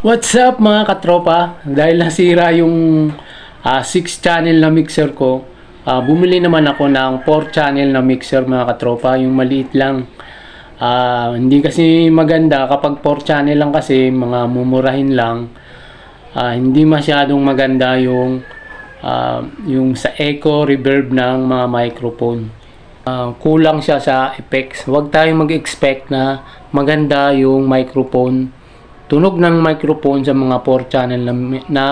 What's up mga katropa? Dahil nasira yung 6 channel na mixer ko, ah, bumili naman ako ng 4 channel na mixer mga katropa, yung maliit lang. Ah, hindi kasi maganda kapag 4 channel lang kasi mga mumurahin lang. Ah, hindi masyadong maganda yung ah, yung sa echo reverb ng mga microphone. Ah, kulang siya sa effects. Huwag tayong mag-expect na maganda yung microphone tunog ng microphone sa mga 4 channel na, na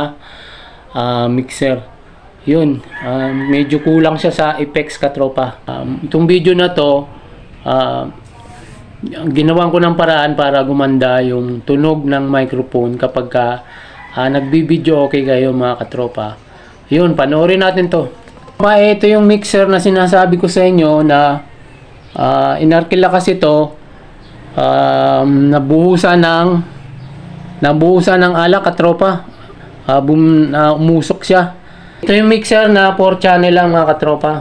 ah, mixer. Yun, ah, medyo kulang siya sa effects katropa. Um, itong video na to, ah, ginawan ko ng paraan para gumanda yung tunog ng microphone kapag ka ah, nagbibideo okay kayo mga katropa. Yun, panoorin natin to. Ma, ito yung mixer na sinasabi ko sa inyo na ah, inarkila kasi to um, nabuhusan ng nabuhusan ng alak katropa. Uh, bum, na umusok siya. Ito yung mixer na 4 channel lang mga katropa.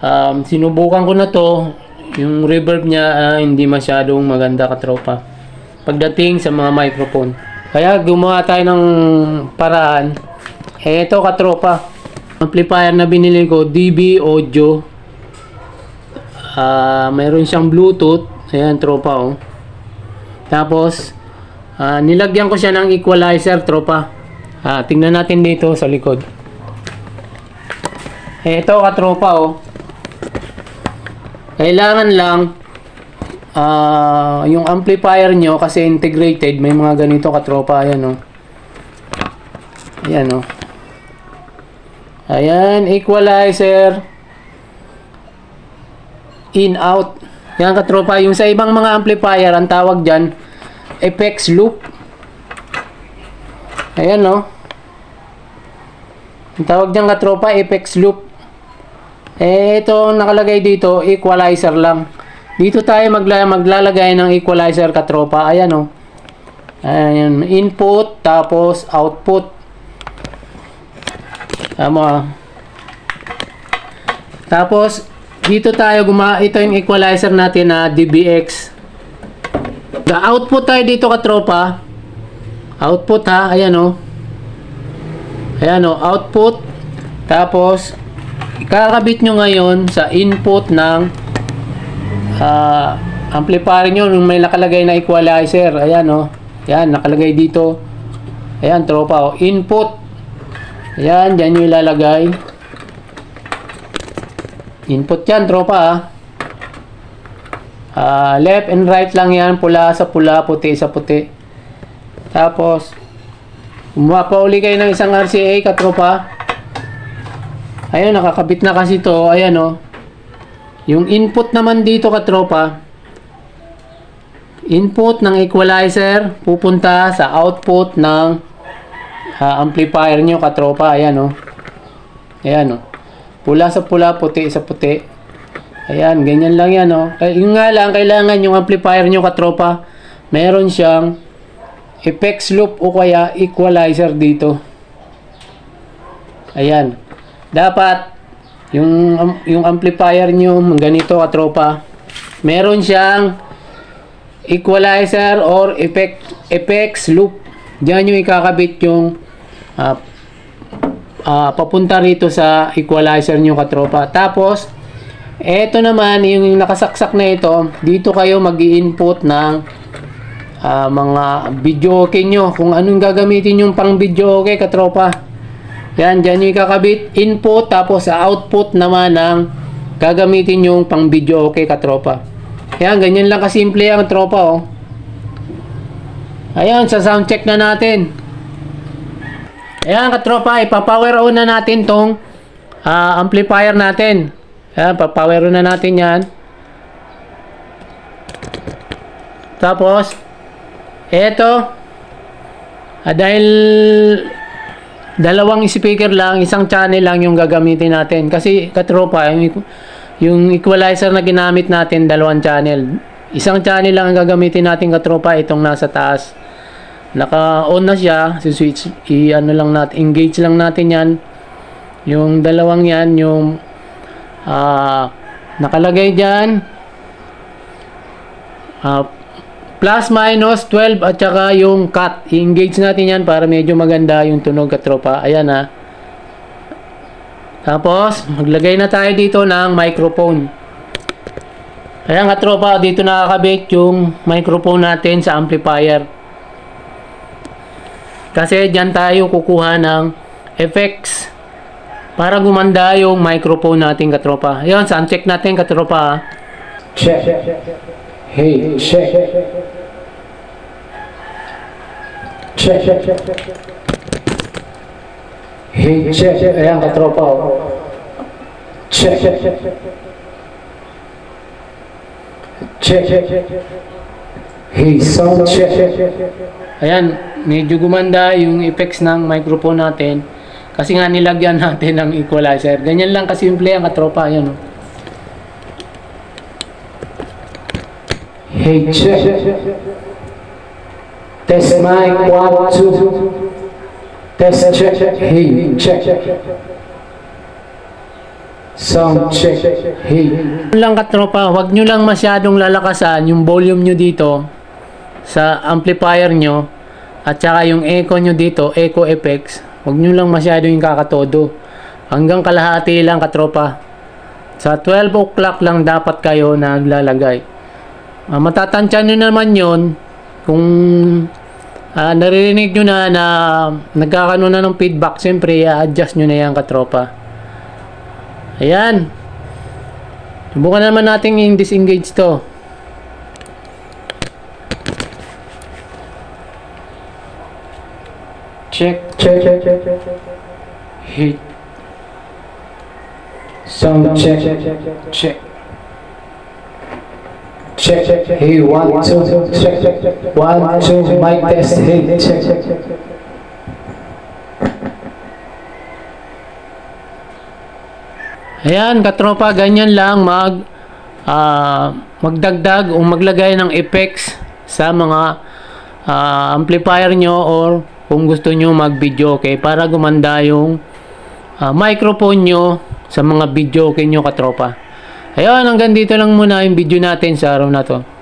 Um, sinubukan ko na to. Yung reverb niya ah, hindi masyadong maganda katropa. Pagdating sa mga microphone. Kaya gumawa tayo ng paraan. Eh, katropa. Amplifier na binili ko, DB Audio. Ah, mayroon siyang Bluetooth. Ayan, tropa oh. Tapos, Ah, nilagyan ko siya ng equalizer, tropa. Ah, tingnan natin dito sa likod. Eh, ito katropa oh. Kailangan lang ah, yung amplifier nyo kasi integrated, may mga ganito katropa, ayan oh. Ayan oh. Ayan, equalizer in out. Yan katropa, yung sa ibang mga amplifier, ang tawag diyan Apex loop. Ayan no. Ang tawag diyan katropa Apex loop. Eh ito nakalagay dito equalizer lang. Dito tayo magla maglalagay ng equalizer katropa. Ayan no. Ayan, input tapos output. Tama. Tapos dito tayo guma ito yung equalizer natin na DBX. The output tayo dito katropa. Output ha, ayan o. Ayan o, output. Tapos, ikakabit nyo ngayon sa input ng ah, amplifier nyo nung may nakalagay na equalizer. Ayan o. Ayan, nakalagay dito. Ayan, tropa o. Input. Ayan, dyan nyo ilalagay. Input yan, tropa ha. Ah, left and right lang yan, pula sa pula, puti sa puti. Tapos, kumuha pa uli kayo ng isang RCA, katropa. Ayun, nakakabit na kasi to. Ayan, oh. Yung input naman dito, katropa. Input ng equalizer, pupunta sa output ng ah, amplifier nyo, katropa. Ayan, oh. Ayan, oh. Pula sa pula, puti sa puti. Ayan, ganyan lang yan, oh. Kaya, Yung nga lang, kailangan yung amplifier nyo, katropa, meron siyang effects loop o kaya equalizer dito. Ayan. Dapat, yung, am- yung amplifier nyo, ganito, katropa, meron siyang equalizer or effect, effects loop. Diyan yung ikakabit yung ah, ah, papunta rito sa equalizer nyo, katropa. Tapos, eto naman, yung nakasaksak na ito, dito kayo mag input ng ah, mga video okay nyo. Kung anong gagamitin yung pang video okay, katropa. Yan, dyan yung ikakabit input, tapos output naman ng gagamitin yung pang video okay, katropa. Yan, ganyan lang kasimple ang tropa, oh. Ayan, sa sound check na natin. Ayan, katropa, ipapower on na natin tong ah, amplifier natin. Ayan, papower on na natin yan. Tapos, eto, ah, dahil dalawang speaker lang, isang channel lang yung gagamitin natin. Kasi, katropa, yung, yung equalizer na ginamit natin, dalawang channel. Isang channel lang ang gagamitin natin, katropa, itong nasa taas. Naka-on na siya, si switch, i-ano lang natin, engage lang natin yan. Yung dalawang yan, yung ah, nakalagay dyan, ah, plus minus 12 at saka yung cut. I-engage natin yan para medyo maganda yung tunog katropa. Ayan ha. Tapos, maglagay na tayo dito ng microphone. Ayan katropa, dito nakakabit yung microphone natin sa amplifier. Kasi dyan tayo kukuha ng effects para gumanda yung microphone natin katropa. Ayun, sound check natin katropa. Check. Hey, check. Check. Hey, check. Ayan katropa. oh. Check. Check. Hey, sound check. Ayan, medyo gumanda yung effects ng microphone natin. Kasi nga nilagyan natin ng equalizer. Ganyan lang kasimple ang katropa. Ayan oh. Hey, check. Test mic, one, two. Test check. Hey, check. Sound check. Hey. Lang katropa, wag nyo lang masyadong lalakasan yung volume nyo dito sa amplifier nyo at saka yung echo nyo dito, echo effects. Wag nyo lang masyadong yung kakatodo. Hanggang kalahati lang katropa. Sa 12 o'clock lang dapat kayo naglalagay. Ah, matatansya nyo naman yon kung ah, naririnig nyo na na nagkakano na ng feedback, siyempre i-adjust nyo na yan katropa. Ayan. Subukan naman natin yung disengage to. Check, check, check, check, check, check. Hit. Sound check, check, check, check. Check. Hey, one, two, check, check, check. One, two, mic test. Hey, check, check, check, check. Ayan, katropa, ganyan lang mag ah, magdagdag o maglagay ng effects sa mga ah, amplifier nyo or kung gusto nyo mag-video okay para gumanda yung ah, microphone nyo sa mga video okay nyo katropa. Ayun, hanggang dito lang muna yung video natin sa araw na to.